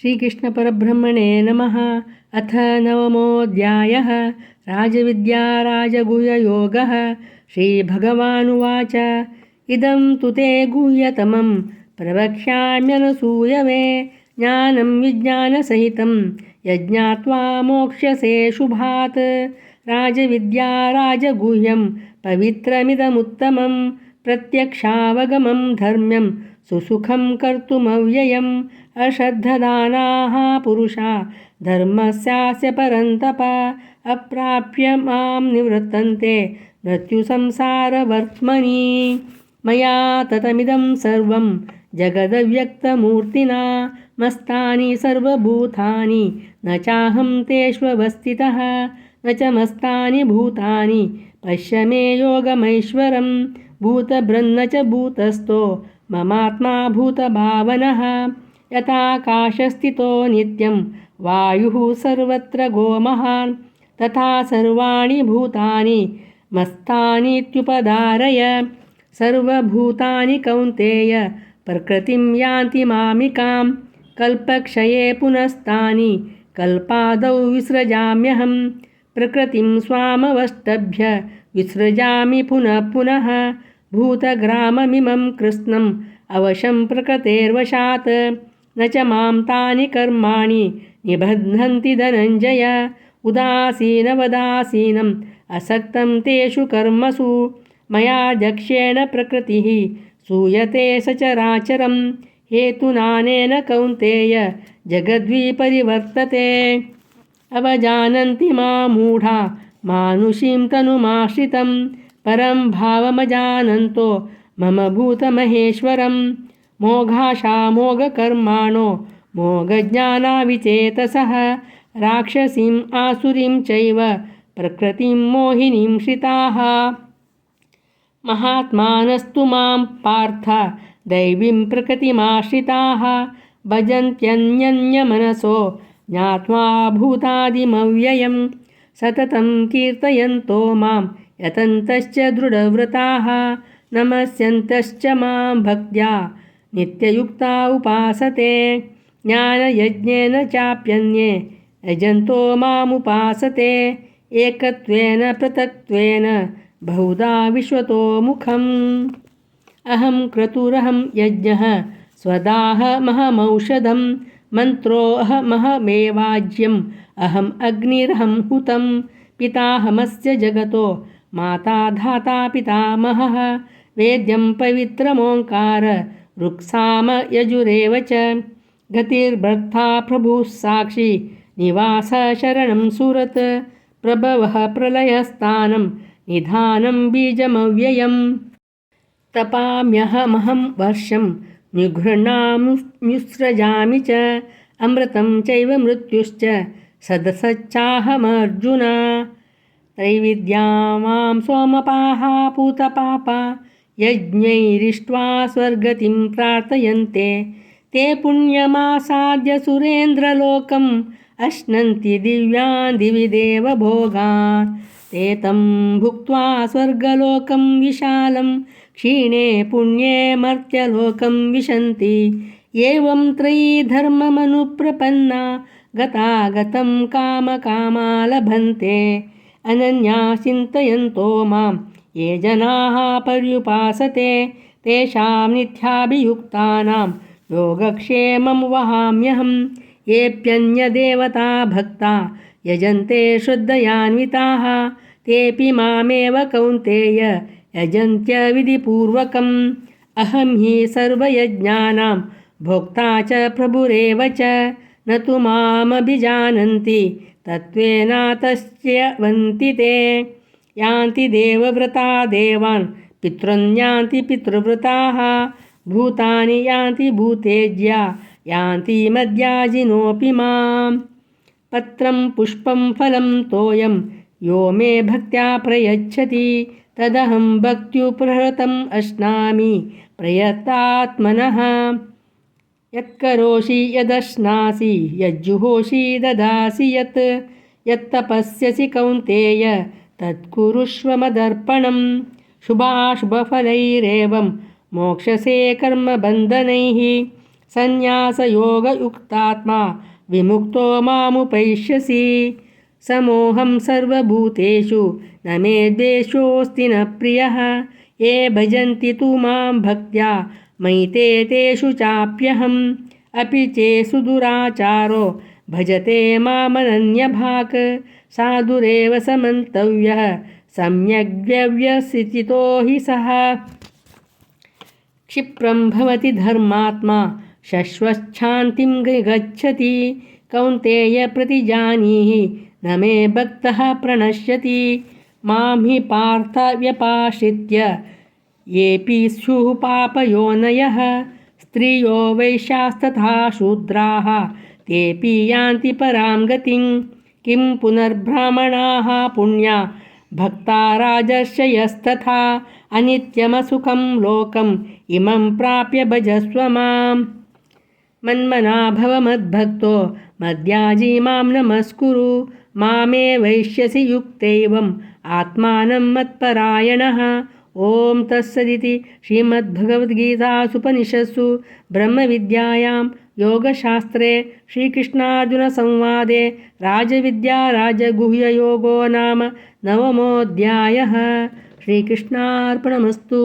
श्रीकृष्णपरब्रह्मणे नमः अथ नवमोऽध्यायः राजविद्याराजगुह्ययोगः श्रीभगवानुवाच इदं तु ते गुह्यतमं प्रवक्ष्याम्यनसूयवे ज्ञानं विज्ञानसहितं यज्ञात्वा मोक्ष्यसे शुभात् राजविद्या राजगुह्यं पवित्रमिदमुत्तमं प्रत्यक्षावगमं धर्म्यं सुसुखं कर्तुमव्ययम् अश्रद्धदानाः पुरुषा, धर्मस्यास्य परन्तप अप्राप्य माँ निवृत्तन्ते। मृत्युसंसारवर्त्मनि, मया ततमिदं सर्वं जगदव्यक्तमूर्तिना, मस्तानि सर्वभूतानि, न चाहं तेष्वस्थितः, न च मस्तानि भूतानि। पश्य मे योगमैश्वरं भूतभृन्न च भूतस्थो ममात्मा भूतभावनः यथाकाशस्थितो नित्यं वायुः सर्वत्र गोमहान्। तथा सर्वाणि भूतानि मस्तानीत्युपधारय। सर्वभूतानि कौन्तेय प्रकृतिं यान्ति मामिकां कल्पक्षये पुनस्तानि कल्पादौ विसृजाम्यहं प्रकृतिं स्वामवष्टभ्य विसृजामि पुनः पुनः। भूतग्राममिमं कृत्स्नम् अवशं प्रकृतेर्वशात्। न च माँ तानि कर्माणि निबध्नन्ति धनञ्जय। उदासीनवदासीनम् असक्तं तेषु कर्मसु। मया दक्षेण प्रकृतिः सूयते सचराचरं हेतुनानेन कौन्तेय जगद्विपरिवर्तते। अवजानन्ति मा मूढा, मानुषीं तनुमाश्रितं परं भावमजानन्तो मम भूतमहेश्वरं मोघाशामोघकर्माणो मोघज्ञानाविचेतसः राक्षसीम् आसुरीं चैव प्रकृतिं मोहिनीं श्रिताः महात्मानस्तु मां पार्थ दैवीं प्रकृतिमाश्रिताः भजन्त्यन्यन्यमनसो ज्ञात्वा भूतादिमव्ययं సతతం కీర్తయంతో మాం యతంతశ్చ దృఢవ్రతాः నమస్యంతశ్చ మాం భక్త్యా నిత్యయుక్తా ఉపాసతే జ్ఞానయజ్ఞేన చాప్యన్యే యజంతో మాముపాసతే ఏకత్వేన పృథక్త్వేన బహుదా విశ్వతో ముఖం అహం క్రతురహం యజ్ఞ స్వదాహమహమౌషధం मन्त्रोऽहमहमेवाज्यम् अहम् अग्निरहं हुतं पिताहमस्य जगतो। माता धाता पितामहः। वेद्यं पवित्रमोङ्कार। रुक्साम यजुरेव च। गतिर्भर्ता प्रभुः साक्षी। निवासशरणं सुरत्। प्रभवः प्रलयस्थानं। निधानं बीजमव्ययं तपाम्यहमहं वर्षं निगृह्णाम्युत्सृजामि च अमृतं चैव मृत्युश्च सदसच्चाहमर्जुन त्रैविद्या मां सोमपाः पूतपापा यज्ञैरिष्ट्वा स्वर्गतिं प्रार्थयन्ते ते पुण्यमासाद्य सुरेन्द्रलोकम् अश्नन्ति दिव्यान् दिवि देवभोगान् ते तं भुक्त्वा स्वर्गलोकं विशालं क्षीणे पुण्ये मर्त्यलोकं विशन्ति एवं त्रयी धर्ममनुप्रपन्ना गतागतं कामकामा लभन्ते अनन्या चिन्तयन्तो माम् ये जनाः पर्युपासते तेषां नित्याभियुक्तानां योगक्षेमं वहाम्यहं येऽप्यन्यदेवता भक्ता यजन्ते श्रद्धयान्विताः तेऽपि मामेव कौन्तेय यजन्त्यविधिपूर्वकम्। अहं हि सर्वयज्ञानां भोक्ता च प्रभुरेव च न तु मामभिजानन्ति तत्त्वेनातस्य वन्ति ते। यान्ति देवव्रता देवान् पितृन्यान्ति पितृव्रताः भूतानि यान्ति भूतेज्या यान्ति मद्याजिनोऽपि मां पत्रं पुष्पं फलं तोयं। यो मे भक्त्या प्रयच्छति तदहं भक्त्युप्रहृतम् अश्नामि प्रयत्तात्मनः यत्करोषि यदश्नासि यज्जुहोषि ददासि यत् यत्तपस्यसि कौन्तेय तत्कुरुष्वमदर्पणं शुभाशुभफलैरेवं मोक्षसे कर्मबन्धनैः सन्न्यासयोगयुक्तात्मा विमुक्तो मामुपैष्यसि। समोहं सर्वभूतेषु न मे द्वेषोऽस्ति न प्रियः। ये भजन्ति तु माँ भक्त्या मयि ते तेषु चाप्यहम्। अपि चे सुदुराचारो, भजते मामनन्यभाक्। साधुरेव समन्तव्यः सम्यग्व्यव्यसिचितो हि सः। क्षिप्रं भवति धर्मात्मा शश्वच्छान्तिं गच्छति। कौन्तेय प्रतिजानीहि न मे भक्तः प्रणश्यति। मां हि पार्थव्यपाश्रित्य येऽपि स्युः पापयोनयः स्त्रियो वैश्यास्तथा शूद्राः तेऽपि यान्ति परां गतिं। किं पुनर्ब्राह्मणाः पुण्या भक्ता राजर्षयस्तथा अनित्यमसुखं लोकम् इमं प्राप्य भजस्व माम् मन्मना भव मद्भक्तो मद्याजी मां नमस्कुरु मामे वैश्यसि युक्तैवम् आत्मानं मत्परायणः। ॐ तत्सदिति श्रीमद्भगवद्गीतासुपनिषत्सु ब्रह्मविद्यायां योगशास्त्रे श्रीकृष्णार्जुनसंवादे राजविद्या राजगुह्ययोगो नाम नवमोऽध्यायः। श्रीकृष्णार्पणमस्तु